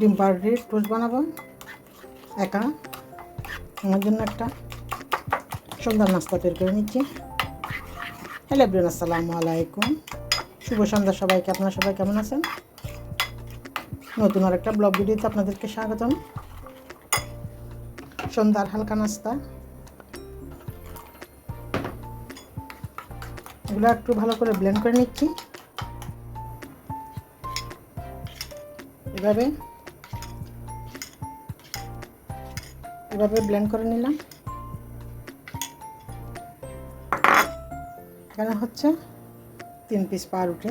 ডিম পাউরুটির টোস্ট বানাবো। একা। আমার জন্য একটা সন্ধ্যার নাস্তা তৈরি করে নিচ্ছি। হ্যালো এভরিওয়ান, আসসালামু আলাইকুম। শুভ সন্ধ্যা সবাইকে। আপনারা সবাই কেমন আছেন? নতুন আর একটা ব্লগ ভিডিওতে আপনাদেরকে স্বাগতম। সন্ধ্যার হালকা নাস্তা। এগুলো একটু ভালো করে ব্লেন্ড করে নিচ্ছি। এভাবে এভাবে ব্লেন্ড করে নিলাম। এখানে হচ্ছে তিন পিস পাউরুটি।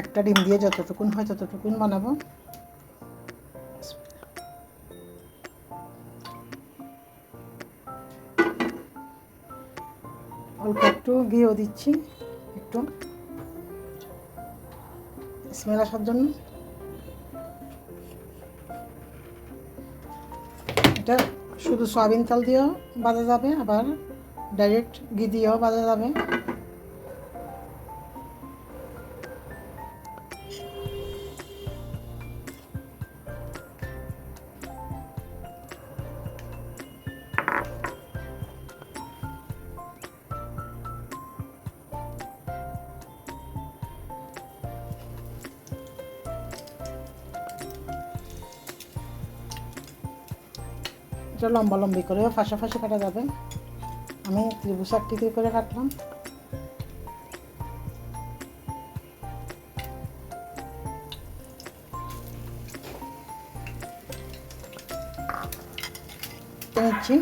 একটা ডিম দিয়ে যতটুকুন হয় ততটুকুন বানাবো। অল্প একটু ঘিও দিচ্ছি, একটু। স্মেল আসার জন্য। এটা শুধু সয়াবিন তেল দিয়েও বাজা যাবে আবার ডাইরেক্ট ঘি দিয়েও বাজা যাবে। এটা লম্বা লম্বি করেও ফাঁসা ফাঁসা কাটা যাবে। আমি ত্রিভুজ আকৃতি করে কাটলাম। নিচ্ছি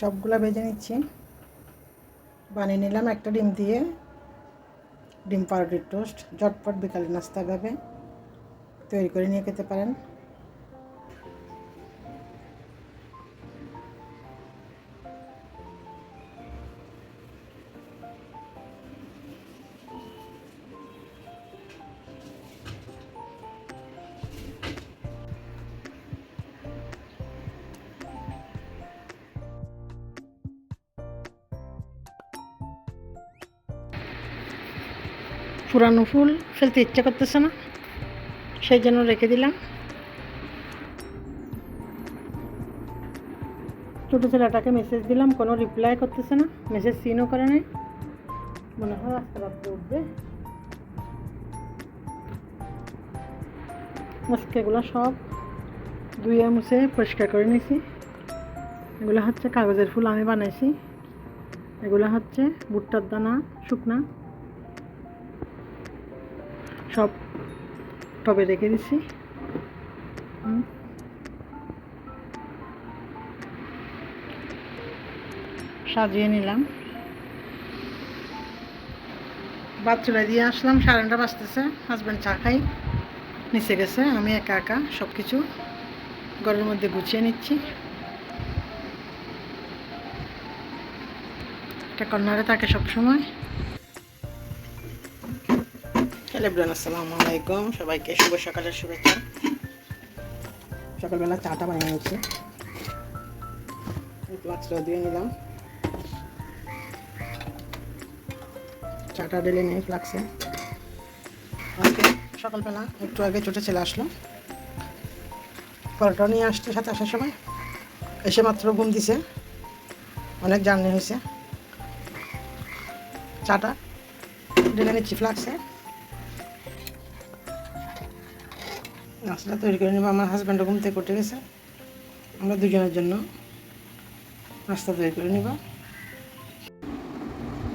সবগুলো ভেজে নিচ্ছি। বানিয়ে নিলাম একটা ডিম দিয়ে। ডিম পাউডার টোস্ট ঝটপট বিকালে নাস্তা ভাবে তৈরি করে নিয়ে খেতে পারেন। পুরানো ফুল ফেলতে ইচ্ছা করতেছে না। সেই জন্য রেখে দিলাম। ছোটো ছেলেটাকে মেসেজ দিলাম, কোনো রিপ্লাই করতেছে না। মেসেজ সিনও করে নাই। মনে হয় আস্তে রাত্রে উঠবে। আজকে এগুলো সব ধুয়ে মুছে পরিষ্কার করে নিয়েছি। এগুলো হচ্ছে কাগজের ফুল আমি বানাইছি। এগুলো হচ্ছে ভুট্টার দানা, শুকনা। সব টবে রেখে দিছি। সাজিয়ে নিলাম। চুলে দিয়ে আসলাম, সাড়ে নটা বাজতেছে। হাজব্যান্ড চা খাই, নিচে গেছে, আমি একা একা সব কিছু ঘরের মধ্যে গুছিয়ে নিচ্ছি। একটা কর্নারে থাকে সবসময়। হ্যালো এভরিওয়ান, আসসালামু আলাইকুম। সবাইকে শুভ সকালের শুভেচ্ছা। সকালবেলা চাটা বানিয়ে নিচ্ছি ফ্লাক্সটা দিয়ে নিলাম। চাটা ঢেলে নিই ফ্লাক্সে আজকে সকালবেলা একটু আগে ছোটো ছেলে আসলো পরোটা নিয়ে আসতে সাথে আসার সময়। এসে মাত্র ঘুম দিছে। অনেক জার্নি হয়েছে। চাটা ঢেলে নিচ্ছি ফ্লাক্সে নাস্তা তৈরি করে নেব। আমার হাজব্যান্ডও ঘুম থেকে উঠে গেছে। আমরা দুজনের জন্য নাস্তা তৈরি করে নিব।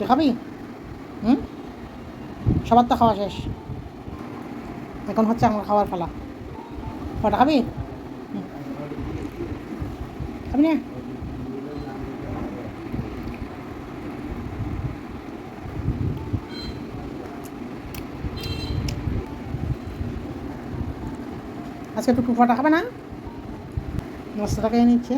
খাবি? হুম? সবার তো খাওয়া শেষ। এখন হচ্ছে আমার খাওয়ার পালা। কটা খাবি। খাবি না? আজকে একটু টুফাটা খাবে না। নাস্তাটা খেয়ে নিচ্ছে।